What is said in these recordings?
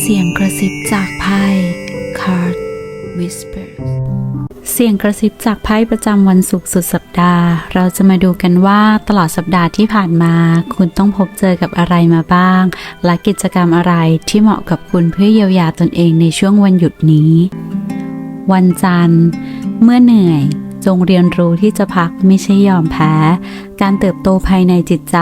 เสียงกระซิบจากไพ่ Card Whispers เสียงกระซิบจากไพ่ประจำวันศุกร์สุดสัปดาห์ เราจะมาดูกันว่าตลอดสัปดาห์ที่ผ่านมา คุณต้องพบเจอกับอะไรมาบ้าง และกิจกรรมอะไรที่เหมาะกับคุณเพื่อเยียวยาตนเองในช่วงวันหยุดนี้ วันจันทร์ เมื่อเหนื่อย จงเรียนรู้ที่จะพักไม่ใช่ยอมแพ้ การเติบโตภายในจิตใจ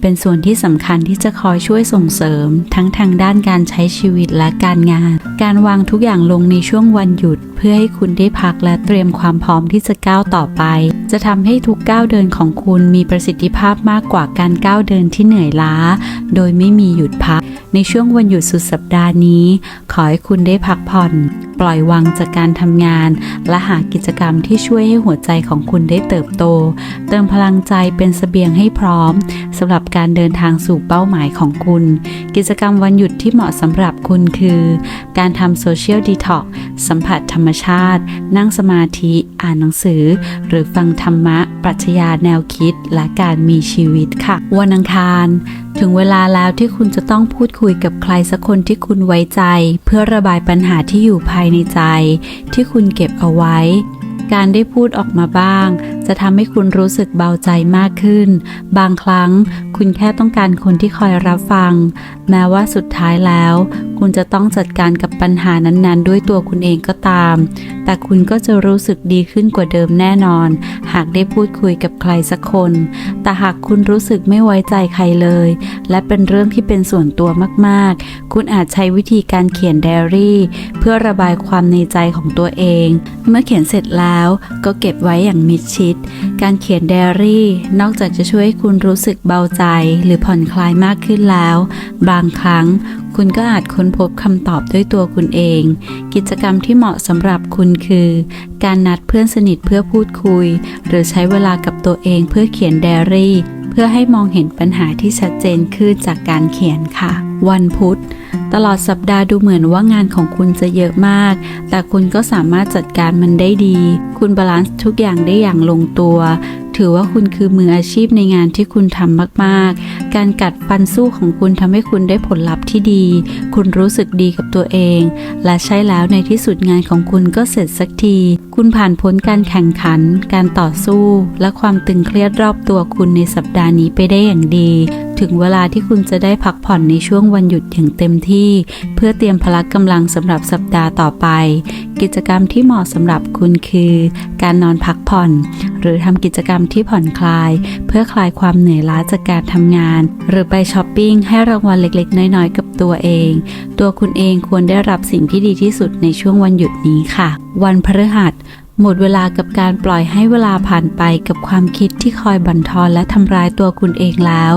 เป็นส่วนที่สำคัญที่จะคอยช่วยส่งเสริม ทั้งทางด้านการใช้ชีวิตและการงาน การวางทุกอย่างลงในช่วงวันหยุด เพื่อให้คุณได้พักและเตรียมความพร้อมที่จะก้าวต่อไป จะทำให้ทุกก้าวเดินของคุณมีประสิทธิภาพมากกว่าการก้าวเดินที่เหนื่อยล้า โดยไม่มีหยุดพัก ในช่วงวันหยุดสุดสัปดาห์นี้ ขอให้คุณได้พักผ่อน ปล่อยวางจากการทำงาน และหากิจกรรมที่ช่วยให้หัวใจของคุณได้เติบโต เติมพลังใจเป็นเสบียงให้พร้อมสำหรับการเดินทางสู่เป้าหมายของคุณ กิจกรรมวันหยุดที่เหมาะสำหรับคุณคือ การทำโซเชียลดีท็อกสัมผัสธรรมชาติ นั่งสมาธิ อ่านหนังสือ หรือฟังธรรมะ ปรัชญาแนวคิด และการมีชีวิตค่ะ วันอังคาร ถึงเวลาแล้วที่คุณจะต้องพูดคุยกับใครสักคนที่คุณไว้ใจ เพื่อระบายปัญหาที่อยู่ภายในใจ ที่คุณเก็บเอาไว้ การได้พูดออกมาบ้าง จะทำให้คุณรู้สึกเบาใจมากขึ้น บางครั้งคุณแค่ต้องการคนที่คอยรับฟัง แม้ว่าสุดท้ายแล้ว คุณจะต้องจัดการกับปัญหานั้นๆ ด้วยตัวคุณเองก็ตาม แต่คุณก็จะรู้สึกดีขึ้นกว่าเดิมแน่นอน หากได้พูดคุยกับใครสักคน แต่หากคุณรู้สึกไม่ไว้ใจใครเลย และเป็นเรื่องที่เป็นส่วนตัวมากๆ คุณอาจใช้วิธีการเขียนไดอารี่ เพื่อระบายความในใจของตัวเอง เมื่อเขียนเสร็จแล้วก็เก็บไว้อย่างมิดชิดการเขียนไดอารี่ นอกจากจะช่วยให้คุณรู้สึกเบาใจหรือผ่อนคลายมากขึ้นแล้ว บางครั้งคุณก็อาจค้นพบคำตอบด้วยตัวคุณเอง กิจกรรมที่เหมาะสำหรับคุณคือ การนัดเพื่อนสนิทเพื่อพูดคุย หรือใช้เวลากับตัวเองเพื่อเขียนไดอารี่ เพื่อให้มองเห็นปัญหาที่ชัดเจนขึ้นจากการเขียนค่ะ วันพุธ ตลอดสัปดาห์ดูเหมือนว่างานของคุณจะเยอะมาก แต่คุณก็สามารถจัดการมันได้ดี คุณบาลานซ์ทุกอย่างได้อย่างลงตัว ถือว่าคุณคือมืออาชีพในงานที่คุณทำมากๆ การกัดฟันสู้ของคุณทำให้คุณได้ผลลัพธ์ที่ดี คุณรู้สึกดีกับตัวเอง และใช่แล้วในที่สุดงานของคุณก็เสร็จสักที คุณผ่านพ้นการแข่งขัน การต่อสู้ และความตึงเครียดรอบตัวคุณในสัปดาห์นี้ไปได้อย่างดี ถึงเวลาที่คุณจะได้พักผ่อนในช่วงวันหยุดอย่างเต็มที่ เพื่อเตรียมพละกำลังสำหรับสัปดาห์ต่อไป กิจกรรมที่เหมาะสำหรับคุณคือ การนอนพักผ่อน หรือทำกิจกรรมที่ผ่อนคลาย เพื่อคลายความเหนื่อยล้าจากการทำงาน หรือไปช้อปปิ้งให้รางวัลเล็กๆ น้อยๆ กับตัวเอง ตัวคุณเองควรได้รับสิ่งที่ดีที่สุดในช่วงวันหยุดนี้ค่ะ วันพฤหัส หมดเวลากับการปล่อยให้เวลาผ่านไปกับความคิดที่คอยบั่นทอนและทำร้ายตัวคุณเองแล้ว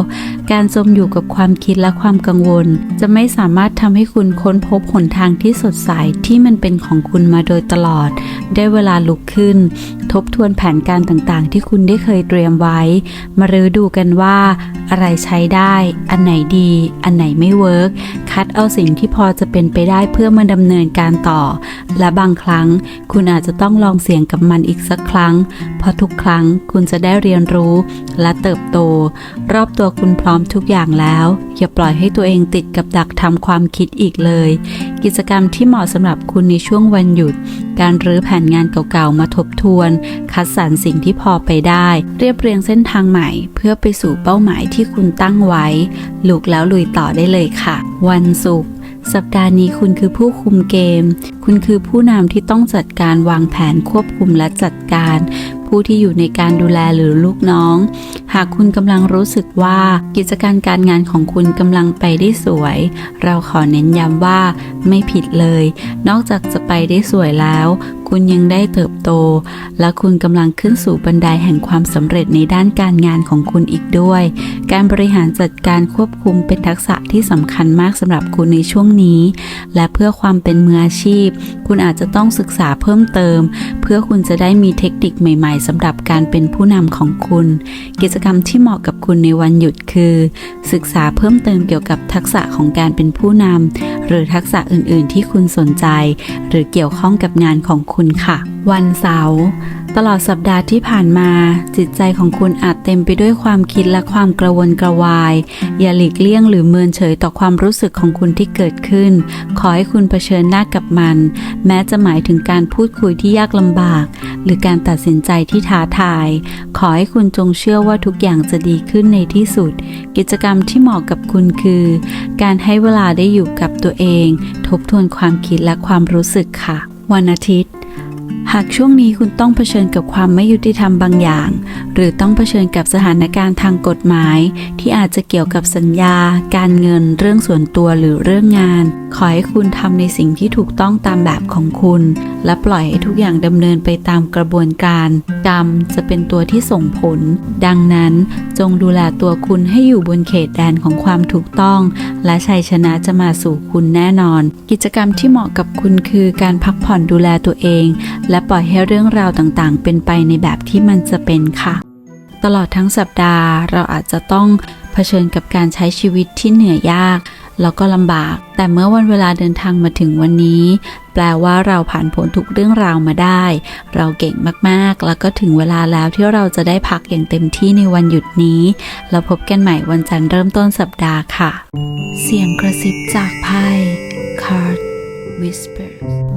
การจมอยู่กับความคิดและความกังวล จะไม่สามารถทำให้คุณค้นพบหนทางที่สดใสที่มันเป็นของคุณมาโดยตลอด ได้เวลาลุกขึ้น ทบทวนแผนการต่างๆ ที่คุณได้เคยเตรียมไว้ มารื้อดูกันว่า อะไรใช้ได้ อันไหนดี อันไหนไม่เวิร์กคัดเอาสิ่งที่พอจะเป็นไปได้เพื่อมาดำเนินการต่อ และบางครั้งคุณอาจจะต้องลองเสี่ยงกับมันอีกสักครั้ง เพราะทุกครั้งคุณจะได้เรียนรู้และเติบโต รอบตัวคุณพร้อมทุกอย่างแล้ว อย่าปล่อยให้ตัวเองติดกับดักทำความคิดอีกเลย กิจกรรมที่เหมาะสำหรับคุณในช่วงวันหยุด การรื้อแผนงานเก่าๆมาทบทวน คัดสรรสิ่งที่พอไปได้ เรียบเรียงเส้นทางใหม่ เพื่อไปสู่เป้าหมายที่คุณตั้งไว้ลุกแล้วลุยต่อได้เลยค่ะ วันศุกร์ สัปดาห์นี้คุณคือผู้คุมเกม คุณคือผู้นำที่ต้องจัดการวางแผนควบคุมและจัดการ ผู้ที่อยู่ในการดูแลหรือลูกน้องหากคุณกำลังรู้สึกว่ากิจการการงานของคุณกำลังไปได้สวย เราขอเน้นย้ำว่าไม่ผิดเลย นอกจากจะไปได้สวยแล้ว คุณยังได้เติบโต และคุณกำลังขึ้นสู่บันไดแห่งความสำเร็จในด้านการงานของคุณอีกด้วย การบริหารจัดการควบคุมเป็นทักษะที่สำคัญมากสำหรับคุณในช่วงนี้ และเพื่อความเป็นมืออาชีพ คุณอาจจะต้องศึกษาเพิ่มเติม เพื่อคุณจะได้มีเทคนิคใหม่ ๆสำหรับการเป็นผู้นำของคุณ กิจกรรมที่เหมาะกับคุณในวันหยุดคือ ศึกษาเพิ่มเติมเกี่ยวกับทักษะของการเป็นผู้นำหรือทักษะอื่น ๆ ที่คุณสนใจ หรือเกี่ยวข้องกับงานของคุณค่ะ วันเสาร์ ตลอดสัปดาห์ที่ผ่านมา จิตใจของคุณอาจเต็มไปด้วยความคิดและความกระวนกระวาย อย่าหลีกเลี่ยงหรือเมินเฉยต่อความรู้สึกของคุณที่เกิดขึ้น ขอให้คุณเผชิญหน้ากับมัน แม้จะหมายถึงการพูดคุยที่ยากลำบาก หรือการตัดสินใจที่ท้าทาย ขอให้คุณจงเชื่อว่าทุกอย่างจะดีขึ้นในที่สุด กิจกรรมที่เหมาะกับคุณคือ การให้เวลาได้อยู่กับตัวเอง ทบทวนความคิดและความรู้สึกค่ะ วันอาทิตย์ หากช่วงนี้คุณต้องเผชิญกับความไม่ยุติธรรมบางอย่าง หรือต้องเผชิญกับสถานการณ์ทางกฎหมาย ที่อาจจะเกี่ยวกับสัญญา การเงิน เรื่องส่วนตัวหรือเรื่องงาน ขอให้คุณทำในสิ่งที่ถูกต้องตามแบบของคุณและปล่อยให้ทุกอย่างดำเนินไปตามกระบวนการกรรมจะเป็นตัวที่ส่งผล ดังนั้นจงดูแลตัวคุณให้อยู่บนเขตแดนของความถูกต้อง และชัยชนะจะมาสู่คุณแน่นอน กิจกรรมที่เหมาะกับคุณคือการพักผ่อนดูแลตัวเอง และปล่อยให้เรื่องราวต่างๆ เป็นไปในแบบที่มันจะเป็นค่ะ ตลอดทั้งสัปดาห์เราอาจจะต้องเผชิญกับการใช้ชีวิตที่เหนื่อยยาก แล้วก็ลำบาก แต่เมื่อวันเวลาเดินทางมาถึงวันนี้ แปลว่าเราผ่านพ้นทุกเรื่องราวมาได้ เราเก่งมากๆ แล้วก็ถึงเวลาแล้วที่เราจะได้พักอย่างเต็มที่ในวันหยุดนี้ เราพบกันใหม่วันจันทร์เริ่มต้นสัปดาห์ค่ะ เสียงกระซิบจากไพ่ Card Whispers